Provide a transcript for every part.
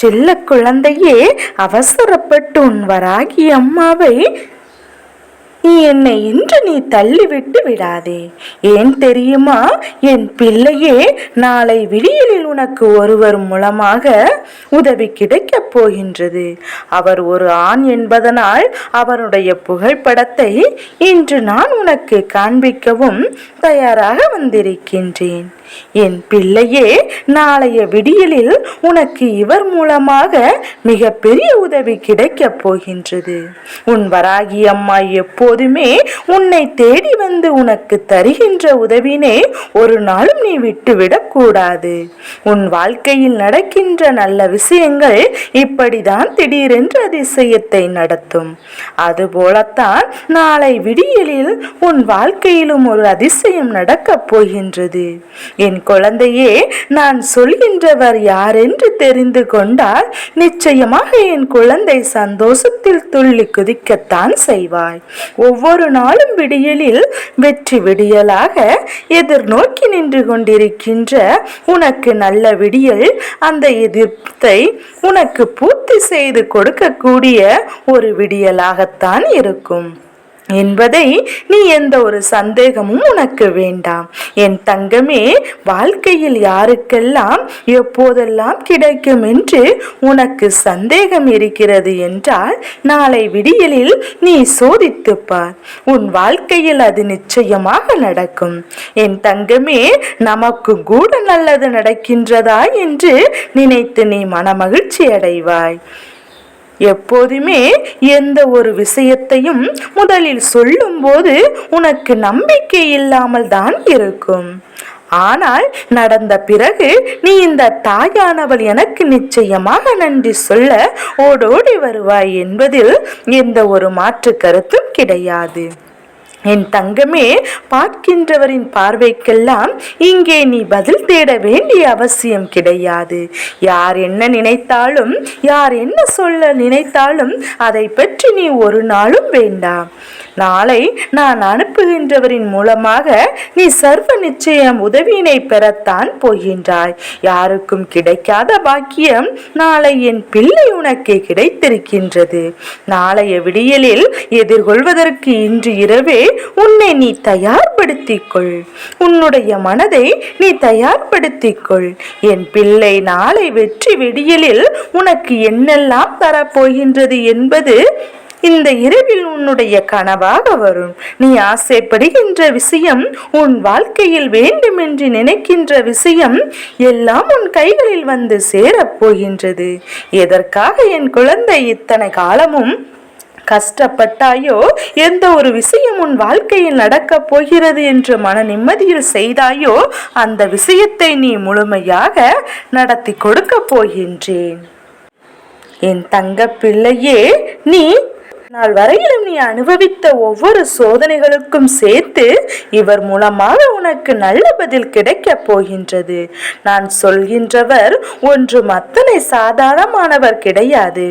செல்ல குழந்தையே அவசரப்பட்டு உன் வராகி அம்மாவை நீ என்னை இன்று நீ தள்ளிவிட்டு விடாதே. ஏன் தெரியுமா? என் பிள்ளையே நாளை விடியலில் உனக்கு ஒருவர் மூலமாக உதவி கிடைக்கப் போகின்றது. அவர் ஒரு ஆண் என்பதனால் அவருடைய புகைப்படத்தை இன்று நான் உனக்கு காண்பிக்கவும் தயாராக வந்திருக்கின்றேன். என் பிள்ளையே நாளைய விடியலில் உனக்கு இவர் மூலமாக மிக பெரிய உதவி கிடைக்கப் போகின்றது. உன் வராகி அம்மா எப்போதுமே உன்னை தேடி வந்து உனக்கு தருகின்ற உதவினே ஒரு நாளும் நீ விட்டுவிடக் கூடாது. உன் வாழ்க்கையில் நடக்கின்ற நல்ல விஷயங்கள் இப்படிதான் திடீரென்று அதிசயத்தை நடத்தும். அதுபோலத்தான் நாளை விடியலில் உன் வாழ்க்கையிலும் ஒரு அதிசயம் நடக்கப் போகின்றது. என் குழந்தையே நான் சொல்கின்றவர் யாரென்று தெரிந்து கொண்டால் நிச்சயமாக என் குழந்தை சந்தோஷத்தில் துள்ளி குதிக்கத்தான் செய்வாய். ஒவ்வொரு நாளும் விடியலில் வெற்றி விடியலாக எதிர்நோக்கி நின்று கொண்டிருக்கின்ற உனக்கு நல்ல விடியல் அந்த எதிர்ப்பை உனக்கு பூர்த்தி செய்து கொடுக்கக்கூடிய ஒரு விடியலாகத்தான் இருக்கும். என்பதை நீ எந்த ஒரு சந்தேகமும் உனக்கு வேண்டாம். என் தங்கமே வாழ்க்கையில் யாருக்கெல்லாம் எப்போதெல்லாம் கிடைக்கும் என்று உனக்கு சந்தேகம் இருக்கிறது என்றால் நாளை விடியலில் நீ சோதித்துப்பார் உன் வாழ்க்கையில் அது நிச்சயமாக நடக்கும். என் தங்கமே நமக்கு கூட நல்லது நடக்கின்றதா என்று நினைத்து நீ மனமகிழ்ச்சி அடைவாய் எப்போதுமே எந்த ஒரு விஷயத்தையும் முதலில் சொல்லும்போது உனக்கு நம்பிக்கை இல்லாமல் தான் இருக்கும். ஆனால் நடந்த பிறகு நீ இந்த தாயானவள் எனக்கு நிச்சயமாக நன்றி சொல்ல ஓடோடி வருவாய் என்பதில் எந்த ஒரு மாற்று கருத்தும் கிடையாது. என் தங்கமே பார்க்கின்றவரின் பார்வைக்கெல்லாம் இங்கே நீ பதில் தேட வேண்டிய அவசியம் கிடையாது. யார் என்ன நினைத்தாலும் யார் என்ன சொல்ல நினைத்தாலும் அதை பற்றி நீ ஒரு நாளும் வேண்டாம். நாளை நான் அனுப்புகின்றவரின் மூலமாக நீ சர்வ நிச்சயம் உதவியினை பெறத்தான் போகின்றாய். யாருக்கும் கிடைக்காத பாக்கியம் நாளை என் பிள்ளை உனக்கு கிடைத்திருக்கின்றது. நாளைய விடியலில் எதிர்கொள்வதற்கு இன்று இரவே உன்னை நீ தயார்படுத்திக் கொள் உன்னுடைய மனதை நீ தயார்படுத்திக் கொள் என் பிள்ளை நாளை வெற்றி விடியலில் உனக்கு என்னெல்லாம் தரப்போகின்றது என்பது இந்த இரவில் உன்னுடைய கனவாக வரும். நீ ஆசைப்படுகின்ற விஷயம் உன் வாழ்க்கையில் வேண்டுமென்று நினைக்கின்ற விஷயம் எல்லாம் உன் கைகளில் வந்து சேரப் போகின்றது. எதற்காக என் குழந்தை இத்தனை காலமும் கஷ்டப்பட்டாயோ? எந்த ஒரு விஷயம் உன் வாழ்க்கையில் நடக்கப் போகிறது என்று மன நிம்மதியில் செய்தாயோ? அந்த விஷயத்தை நீ முழுமையாக நடத்தி கொடுக்கப் போகின்றேன். என் தங்க பிள்ளையே நீ நாள் வரையிலும் நீ அனுபவித்த ஒவ்வொரு சோதனைகளுக்கும் சேர்த்து இவர் மூலமாக உனக்கு நல்ல பதில் கிடைக்கப் போகின்றது. நான் சொல்கின்றவர் ஒன்றும் அத்தனை சாதாரணமானவர் கிடையாது.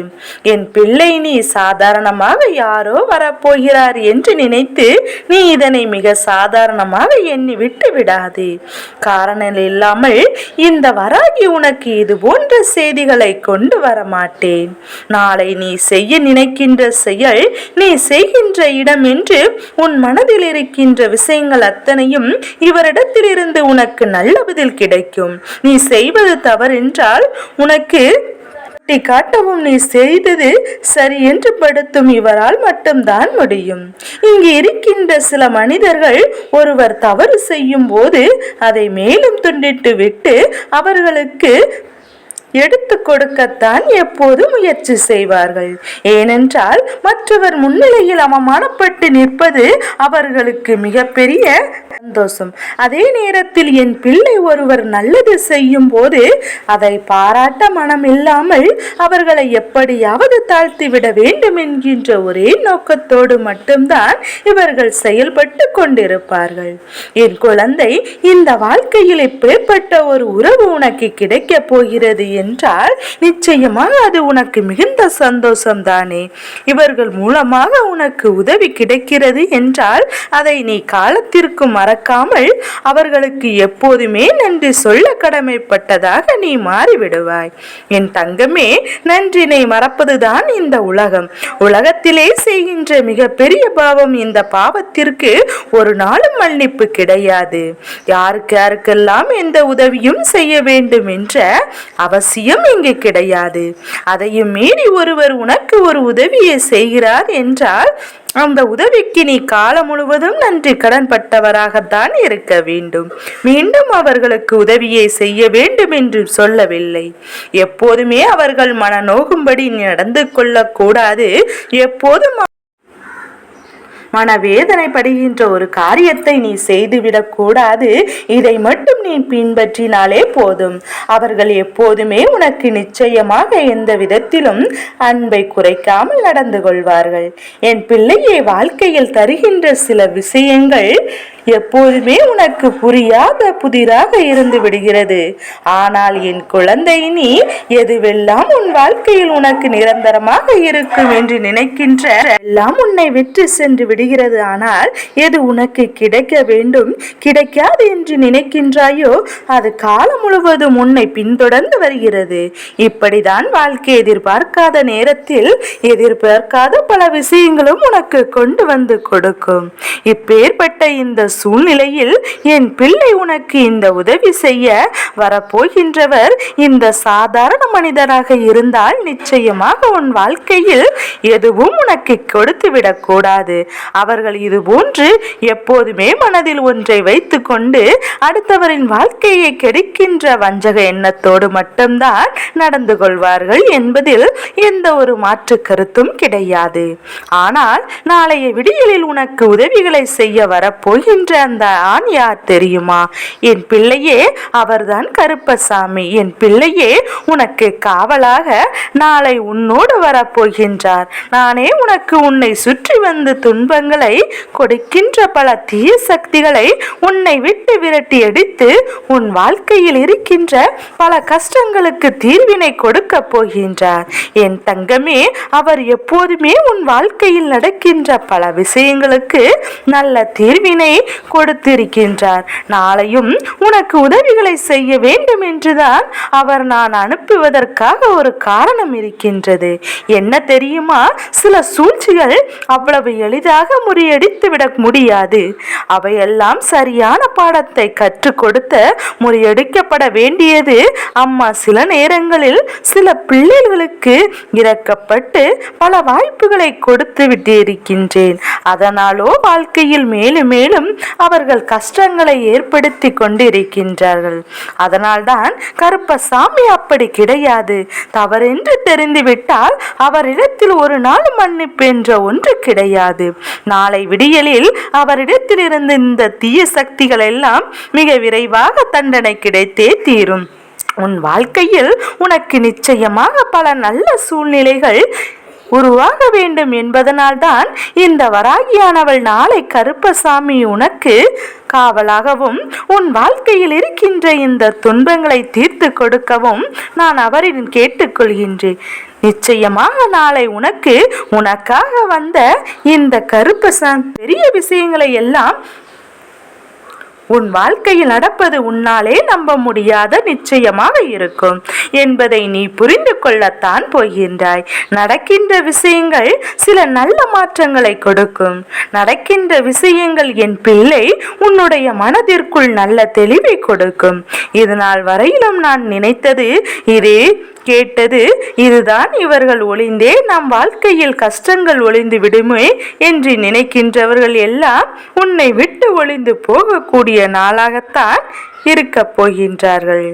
என் பிள்ளை நீ சாதாரணமாக யாரோ வரப்போகிறார் என்று நினைத்து நீ இதனை மிக சாதாரணமாக எண்ணி விட்டு விடாதே. காரணம் இல்லாமல் இந்த வராகி உனக்கு இது போன்ற செய்திகளை கொண்டு வர மாட்டேன் நாளை நீ செய்ய நினைக்கின்ற செயல் நீ செய்கின்ற இடம் என்று உன் மனதில் இருக்கின்ற விஷயங்கள் அத்தனையும் இவரிடத்திலிருந்து உனக்கு நல்ல பதில் கிடைக்கும். நீ செய்வது தவறென்றால் உனக்கு சுட்டி காட்டவும் நீ செய்தது சரி என்று படுத்தும் இவரால் மட்டும்தான் முடியும். இங்கு இருக்கின்ற சில மனிதர்கள் ஒருவர் தவறு செய்யும் போது அதை மேலும் துண்டிட்டு விட்டு அவர்களுக்கு எடுத்து கொடுக்கத்தான் எப்போது முயற்சி செய்வார்கள். ஏனென்றால் மற்றவர் முன்னிலையில் அவமானப்பட்டு நிற்பது அவர்களுக்கு மிகப்பெரிய சந்தோஷம். அதே நேரத்தில் என் பிள்ளை ஒருவர் நல்லது செய்யும் போது அதை பாராட்ட மனம் இல்லாமல் அவர்களை எப்படியாவது தாழ்த்திவிட வேண்டும் என்கின்ற ஒரே நோக்கத்தோடு மட்டும்தான் இவர்கள் செயல்பட்டு கொண்டிருப்பார்கள். என் குழந்தை இந்த வாழ்க்கையில் இப்பேற்பட்ட ஒரு உறவு உனக்கு கிடைக்கப் போகிறது என்றால் நிச்சயமாக அது உனக்கு மிகுந்த சந்தோஷம்தானே. இவர்கள் மூலமாக உனக்கு உதவி கிடைக்கிறது என்றால் அதை நீ காலத்திற்கு மறக்காமல் அவர்களுக்கு எப்போதுமே நன்றி சொல்ல கடமைப்பட்டதாக நீ மாறிவிடுவாய். என் தங்கமே நன்றினை மறப்பதுதான் இந்த உலகம். உலகத்திலே செய்கின்ற மிகப்பெரிய பாவம் இந்த பாவத்திற்கு ஒரு நாளும் மன்னிப்பு கிடையாது. யாருக்கு யாருக்கெல்லாம் எந்த உதவியும் செய்ய வேண்டும் என்ற அவசியம் இங்கு கிடையாது. அதையும் மீறி ஒருவர் உனக்கு ஒரு உதவியை செய்கிறார் என்றால் அந்த உதவிக்கு நீ காலம் முழுவதும் நன்றி கடன் பட்டவராகத்தான் இருக்க வேண்டும். மீண்டும் அவர்களுக்கு உதவியை செய்ய வேண்டும் என்று சொல்லவில்லை. எப்போதுமே அவர்கள் மன நோகும்படி நடந்து கொள்ளக்கூடாது. எப்போதும் மனவேதனைப்படுகின்ற ஒரு காரியத்தை நீ செய்துவிடக் கூடாது. இதை மட்டும் நீ பின்பற்றினாலே போதும். அவர்கள் எப்போதுமே உனக்கு நிச்சயமாக எந்த விதத்திலும் அன்பை குறைக்காமல் நடந்து கொள்வார்கள். என் பிள்ளையை வாழ்க்கையில் தருகின்ற சில விஷயங்கள் எப்போதுமே உனக்கு புரியாத புதிராக இருந்து விடுகிறது. ஆனால் என் குழந்தை நீ எதுவெல்லாம் உன் வாழ்க்கையில் உனக்கு நிரந்தரமாக இருக்கும் என்று நினைக்கின்ற எல்லாம் உன்னை வெற்றி சென்று விடுகிறது. ஆனால் எது உனக்கு கிடைக்க வேண்டும்? கிடைக்காது என்று நினைக்கின்றாயோ? அது காலம் முழுவதும் உன்னை பின்தொடர்ந்து வருகிறது. இப்படிதான் வாழ்க்கை எதிர்பார்க்காத நேரத்தில் எதிர்பார்க்காத பல விஷயங்களும் உனக்கு கொண்டு வந்து கொடுக்கும். இப்பேற்பட்ட இந்த சூழ்நிலையில் என் பிள்ளை உனக்கு இந்த உதவி செய்ய வரப்போகின்றவர் இந்த சாதாரண மனிதராக இருந்தால் நிச்சயமாக உன் வாழ்க்கையில் எதுவும் உனக்கு கொடுத்து விடக்கூடாது அவர்கள் இது போன்று எப்போதுமே மனதில் ஒன்றை வைத்துக்கொண்டு அடுத்தவரின் வாழ்க்கையை கெடுக்கின்ற வஞ்சக எண்ணத்தோடு மட்டும்தான் நடந்து கொள்வார்கள் என்பதில் எந்த ஒரு மாற்று கருத்தும் கிடையாது. ஆனால் நாளைய விடியலில் உனக்கு உதவிகளை செய்ய வரப்போகின்ற அந்த ஆண் யார் தெரியுமா? என் பிள்ளையே அவர்தான் கருப்பசாமி. என் பிள்ளையே உனக்கு காவலாக நாளை உன்னோடு வரப்போகின்றார். நானே உனக்கு உன்னை சுற்றி வந்து துன்ப துன்பங்களை கொடுக்கின்ற பல தீய சக்திகளை உன்னை விட்டு விரட்டி அடித்து உன் வாழ்க்கையில் இருக்கின்ற பல கஷ்டங்களுக்கு தீர்வினை கொடுக்க போகின்றார். என் தங்கமே அவர் எப்போதுமே உன் வாழ்க்கையில் நடக்கின்ற பல விஷயங்களுக்கு நல்ல தீர்வினை கொடுத்திருக்கின்றார். நாளையும் உனக்கு உதவிகளை செய்ய வேண்டும் என்றுதான் அவர் நான் அனுப்புவதற்காக ஒரு காரணம் இருக்கின்றது. என்ன தெரியுமா? சில சூழ்ச்சிகள் அவ்வளவு எளிதாக முறியடித்து விட முடியாது. அவையெல்லாம் சரியான பாடத்தை கற்றுக் கொடுத்த முறியடிக்கப்பட வேண்டியது அம்மா சில நேரங்களில் சில பிள்ளைகளுக்கு இறக்கப்பட்டு பல வாய்ப்புகளை கொடுத்து விட்டிருக்கின்றேன். அதனாலோ வாழ்க்கையில் மேலும் மேலும் அவர்கள் கஷ்டங்களை ஏற்படுத்தி கொண்டிருக்கின்றார்கள். அதனால்தான் கருப்பசாமி அப்படி கிடையாது. தவறென்று தெரிந்துவிட்டால் அவரிடத்தில் ஒரு நாள் மன்னிப்பு என்ற ஒன்று கிடையாது. நாளை விடியலில் அவரிடத்தில் இருந்த இந்த தீய சக்திகள் எல்லாம் மிக விரைவாக தண்டனை கிடைத்தே தீரும் உன் வாழ்க்கையில் உனக்கு நிச்சயமாக பல நல்ல சூழ்நிலைகள் உருவாக வேண்டும் என்பதனால்தான் இந்த வராகியானவள் நாளை கருப்பசாமி உனக்கு காவலாகவும் உன் வாழ்க்கையில் இருக்கின்ற இந்த துன்பங்களை தீர்த்து கொடுக்கவும் நான் அவரின் கேட்டுக்கொள்கின்றேன். நிச்சயமாக நாளை உனக்கு உனக்காக வந்த இந்த கருப்பசாமி பெரிய விஷயங்களை எல்லாம் உன் வாழ்க்கையில் நடப்பது உன்னாலே நம்ப முடியாத நிச்சயமாக இருக்கும். என்பதை நீ புரிந்து கொள்ளத்தான் போகின்றாய். நடக்கின்ற விஷயங்கள் சில நல்ல மாற்றங்களை கொடுக்கும். நடக்கின்ற விஷயங்கள் என் பிள்ளை உன்னுடைய மனதிற்குள் நல்ல தெளிவை கொடுக்கும். இதனால் வரையிலும் நான் நினைத்தது இதே கேட்டது இதுதான் இவர்கள் ஒளிந்தே நம் வாழ்க்கையில் கஷ்டங்கள் ஒளிந்து விடுமே என்று நினைக்கின்றவர்கள் எல்லாம் உன்னை விட்டு ஒளிந்து போகக்கூடிய நாளாகத்தான் இருக்கப் போகின்றார்கள்.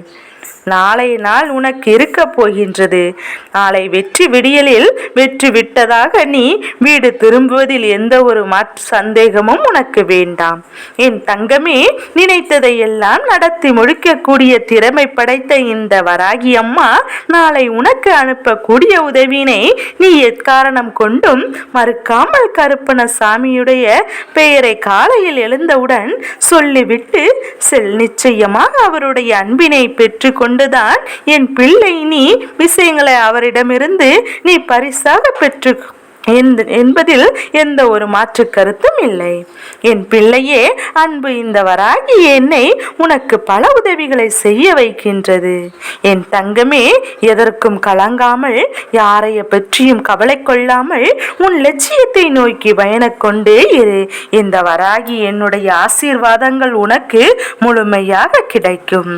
நாளைய நாள் உனக்கு இருக்க போகின்றது. நாளை வெற்றி விடியலில் வெற்றி விட்டதாக நீ வீடு திரும்புவதில் எந்த ஒரு சந்தேகமும் உனக்கு வேண்டாம். என் தங்கமே நினைத்ததை எல்லாம் நடத்தி முடிக்கக்கூடிய திறமை படைத்த இந்த வராகி அம்மா நாளை உனக்கு அனுப்பக்கூடிய உதவினை நீ எக்காரணம் கொண்டும் மறுக்காமல் கருப்பண சாமியுடைய பெயரை காலையில் எழுந்தவுடன் சொல்லிவிட்டு செல் நிச்சயமாக அவருடைய அன்பினை பெற்றுக்கொண்டு கொண்டுதான் என் பிள்ளை நீ விஷயங்களை அவரிடமிருந்து நீ பரிசாக பெற்று என்பதில் எந்த ஒரு மாற்று கருத்தும் இல்லை. என் பிள்ளையே அன்பு இந்த வராகி என்னை உனக்கு பல உதவிகளை செய்ய வைக்கின்றது. என் தங்கமே எதற்கும் கலங்காமல் யாரைய பற்றியும் கவலை கொள்ளாமல் உன் லட்சியத்தை நோக்கி பயணக்கொண்டே இரு. இந்த வராகி என்னுடைய ஆசீர்வாதங்கள் உனக்கு முழுமையாக கிடைக்கும்.